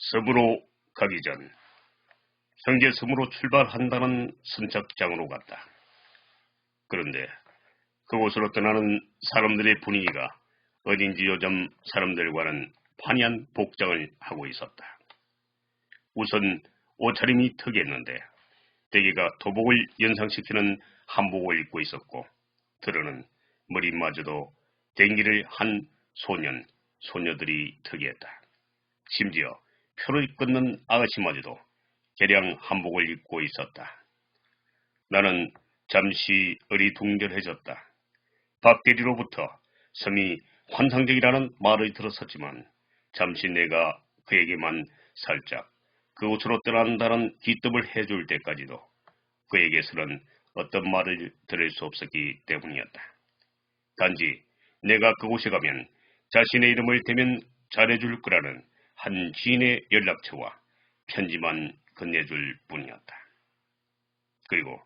섬으로 가기 전 형제 섬으로 출발한다는 선착장으로 갔다. 그런데 그곳으로 떠나는 사람들의 분위기가 어딘지 요즘 사람들과는 판이한 복장을 하고 있었다. 우선 옷차림이 특이했는데 대개가 도복을 연상시키는 한복을 입고 있었고 들어는 머리마저도 댕기를 한 소년, 소녀들이 특이했다. 심지어 표를 끊는 아가씨마저도 개량 한복을 입고 있었다. 나는 잠시 어리둥절해졌다. 박대리로부터 섬이 환상적이라는 말을 들었었지만 잠시 내가 그에게만 살짝 그곳으로 떠난다는 기뜸을 해줄 때까지도 그에게서는 어떤 말을 들을 수 없었기 때문이었다. 단지 내가 그곳에 가면 자신의 이름을 대면 잘해줄 거라는 한 지인의 연락처와 편지만 건네줄 뿐이었다. 그리고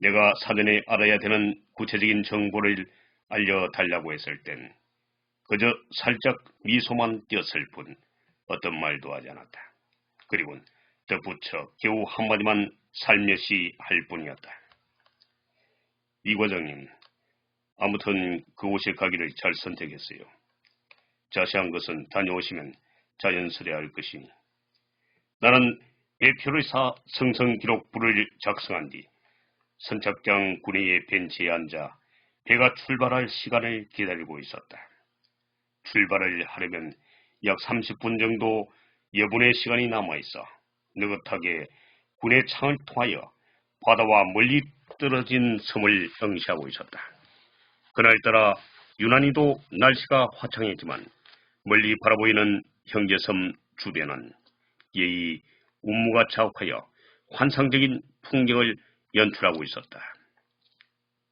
내가 사전에 알아야 되는 구체적인 정보를 알려달라고 했을 땐 그저 살짝 미소만 띄었을 뿐 어떤 말도 하지 않았다. 그리고 덧붙여 겨우 한마디만 살며시 할 뿐이었다. 이 과장님, 아무튼 그곳에 가기를 잘 선택했어요. 자세한 것은 다녀오시면 자연스레 알 것이니. 나는 배표를 사 성성기록부를 작성한 뒤 선착장 군의의 벤치에 앉아 배가 출발할 시간을 기다리고 있었다. 출발을 하려면 약 30분 정도 여분의 시간이 남아있어 느긋하게 군의 창을 통하여 바다와 멀리 떨어진 섬을 응시하고 있었다. 그날따라 유난히도 날씨가 화창했지만 멀리 바라보이는 형제섬 주변은 예의 운무가 자욱하여 환상적인 풍경을 연출하고 있었다.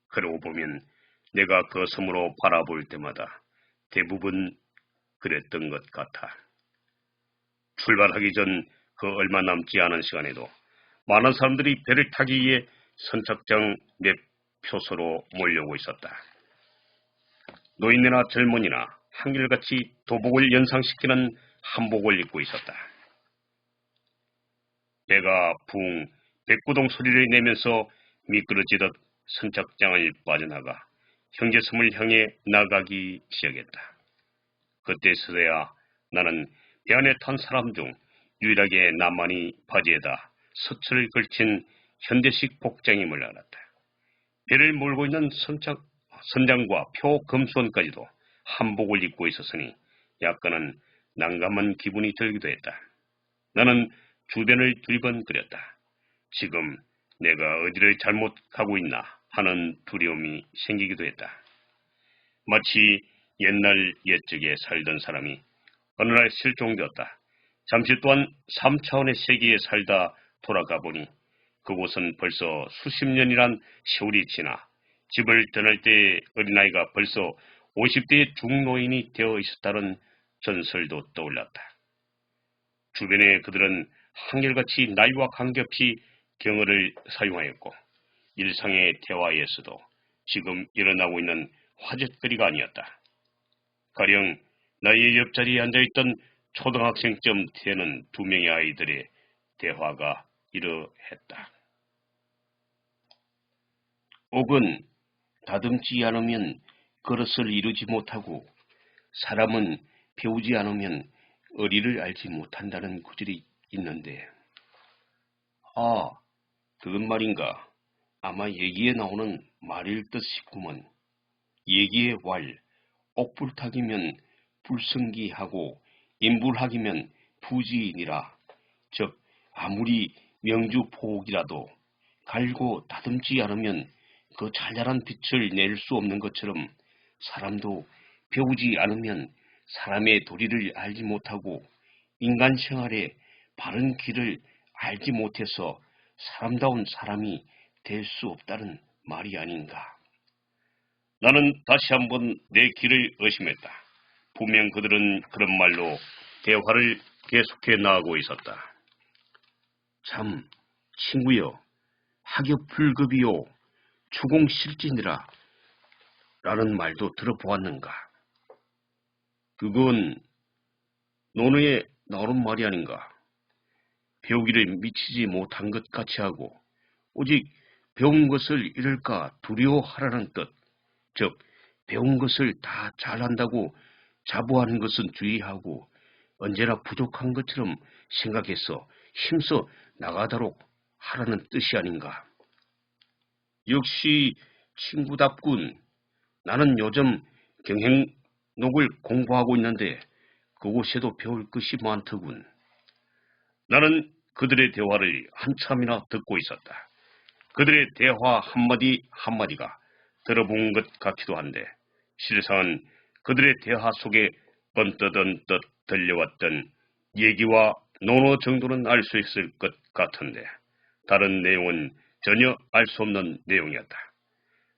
그러고 보면 내가 그 섬으로 바라볼 때마다 대부분 그랬던 것 같아. 출발하기 전 그 얼마 남지 않은 시간에도 많은 사람들이 배를 타기 위해 선착장 몇 표소로 몰려오고 있었다. 노인네나 젊은이나 한결같이 도복을 연상시키는 한복을 입고 있었다. 배가 붕 백구동 소리를 내면서 미끄러지듯 선착장을 빠져나가 형제 섬을 향해 나가기 시작했다. 그때서야 나는 배 안에 탄 사람 중 유일하게 나만이 바지에다 서철을 걸친 현대식 복장임을 알았다. 배를 몰고 있는 선착, 선장과 표 금수원까지도 한복을 입고 있었으니 약간은 난감한 기분이 들기도 했다. 나는 주변을 두리번거렸다. 지금 내가 어디를 잘못 가고 있나 하는 두려움이 생기기도 했다. 마치 옛날 옛적에 살던 사람이 어느 날 실종되었다. 잠시 동안 3차원의 세계에 살다 돌아가 보니 그곳은 벌써 수십 년이란 세월이 지나 집을 떠날 때 어린아이가 벌써 50대의 중노인이 되어 있었다는 전설도 떠올랐다. 주변에 그들은 한결같이 나이와 관계없이 경어를 사용하였고 일상의 대화에서도 지금 일어나고 있는 화제거리가 아니었다. 가령 나의 옆자리에 앉아있던 초등학생쯤 되는 두 명의 아이들의 대화가 이러했다. 옥은 다듬지 않으면 그릇을 이루지 못하고 사람은 배우지 않으면 어리를 알지 못한다는 구절이 있는데 아, 그건 말인가? 아마 얘기에 나오는 말일 듯 싶구먼. 얘기의 왈, 옥불탁이면 불성기하고 인불학이면 부지이니라. 즉 아무리 명주포옥이라도 갈고 다듬지 않으면 그 잘잘한 빛을 낼 수 없는 것처럼 사람도 배우지 않으면 사람의 도리를 알지 못하고 인간 생활에 바른 길을 알지 못해서 사람다운 사람이 될 수 없다는 말이 아닌가. 나는 다시 한번 내 길을 의심했다. 분명 그들은 그런 말로 대화를 계속해 나가고 있었다. 참, 친구여, 학업불급이요, 추공실진이라 라는 말도 들어보았는가? 그건 논어에 나오는 말이 아닌가? 배우기를 미치지 못한 것 같이 하고 오직 배운 것을 잃을까 두려워하라는 뜻, 즉 배운 것을 다 잘한다고 자부하는 것은 주의하고 언제나 부족한 것처럼 생각해서 힘써 나가도록 하라는 뜻이 아닌가. 역시 친구답군. 나는 요즘 경행록을 공부하고 있는데 그곳에도 배울 것이 많더군. 나는 그들의 대화를 한참이나 듣고 있었다. 그들의 대화 한마디 한마디가 들어본 것 같기도 한데 실상은 그들의 대화 속에 번떠언뜻 들려왔던 얘기와 논어 정도는 알 수 있을 것 같은데 다른 내용은 전혀 알 수 없는 내용이었다.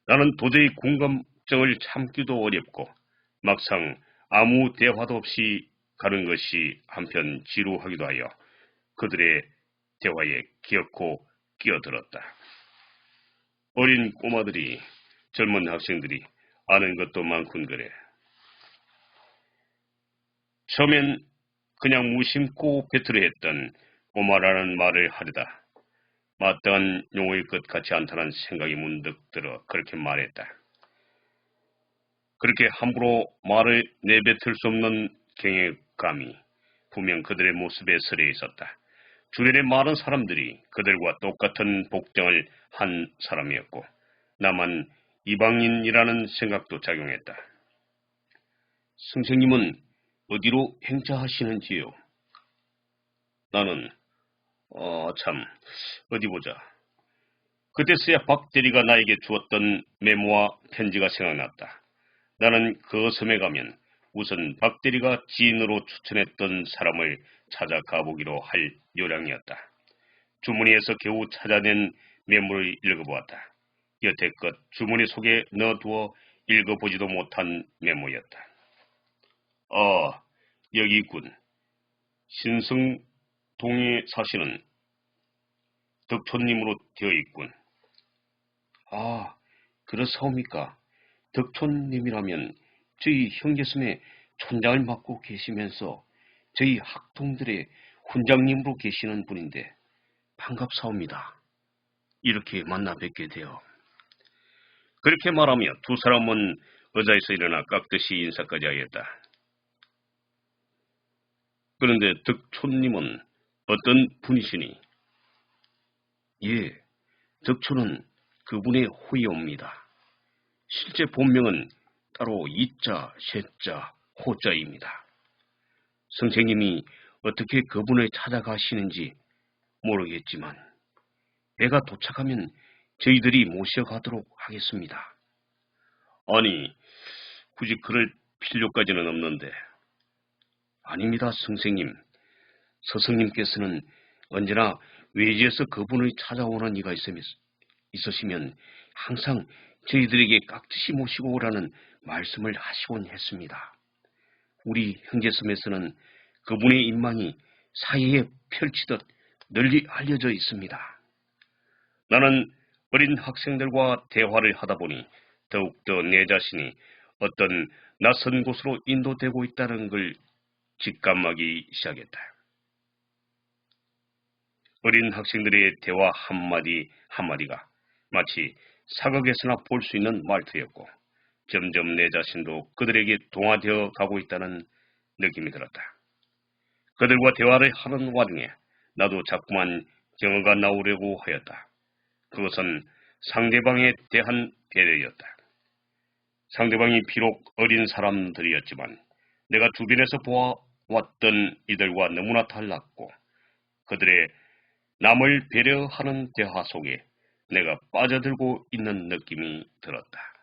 나는 도저히 공감 증을 참기도 어렵고 막상 아무 대화도 없이 가는 것이 한편 지루하기도 하여 그들의 대화에 기어코 끼어들었다. 어린 꼬마들이 젊은 학생들이 아는 것도 많군 그래. 처음엔 그냥 무심코 배틀을 했던 꼬마라는 말을 하려다 마땅한 용어일 것 같지 않다는 생각이 문득 들어 그렇게 말했다. 그렇게 함부로 말을 내뱉을 수 없는 경외감이 분명 그들의 모습에 서려 있었다. 주변의 많은 사람들이 그들과 똑같은 복장을 한 사람이었고 나만 이방인이라는 생각도 작용했다. 선생님은 어디로 행차하시는지요? 나는 어, 참, 어디 보자. 그때서야 박 대리가 나에게 주었던 메모와 편지가 생각났다. 나는 그 섬에 가면 우선 박 대리가 지인으로 추천했던 사람을 찾아가 보기로 할 요량이었다. 주머니에서 겨우 찾아낸 메모를 읽어보았다. 여태껏 주머니 속에 넣어두어 읽어보지도 못한 메모였다. 아, 여기 있군. 신성동에 사시는 덕촌님으로 되어 있군. 아, 그렇사옵니까? 덕촌님이라면 저희 형제섬에 촌장을 맡고 계시면서 저희 학동들의 훈장님으로 계시는 분인데 반갑사옵니다. 이렇게 만나 뵙게 되어. 그렇게 말하며 두 사람은 의자에서 일어나 깍듯이 인사까지 하였다. 그런데 덕촌님은 어떤 분이시니? 예, 덕촌은 그분의 호의옵니다. 실제 본명은 따로 이자, 셋자, 호자입니다. 선생님이 어떻게 그분을 찾아가시는지 모르겠지만 내가 도착하면 저희들이 모셔가도록 하겠습니다. 아니, 굳이 그럴 필요까지는 없는데. 아닙니다, 선생님. 스승님께서는 언제나 외지에서 그분을 찾아오는 이가 있으시면 항상 저희들에게 깍듯이 모시고 오라는 말씀을 하시곤 했습니다. 우리 형제섬에서는 그분의 인망이 사이에 펼치듯 널리 알려져 있습니다. 나는 어린 학생들과 대화를 하다 보니 더욱더 내 자신이 어떤 낯선 곳으로 인도되고 있다는 걸 직감하기 시작했다. 어린 학생들의 대화 한마디 한마디가 마치 사극에서나 볼 수 있는 말투였고 점점 내 자신도 그들에게 동화되어 가고 있다는 느낌이 들었다. 그들과 대화를 하는 와중에 나도 자꾸만 경어가 나오려고 하였다. 그것은 상대방에 대한 배려였다. 상대방이 비록 어린 사람들이었지만 내가 주변에서 보아왔던 이들과 너무나 달랐고 그들의 남을 배려하는 대화 속에 내가 빠져들고 있는 느낌이 들었다.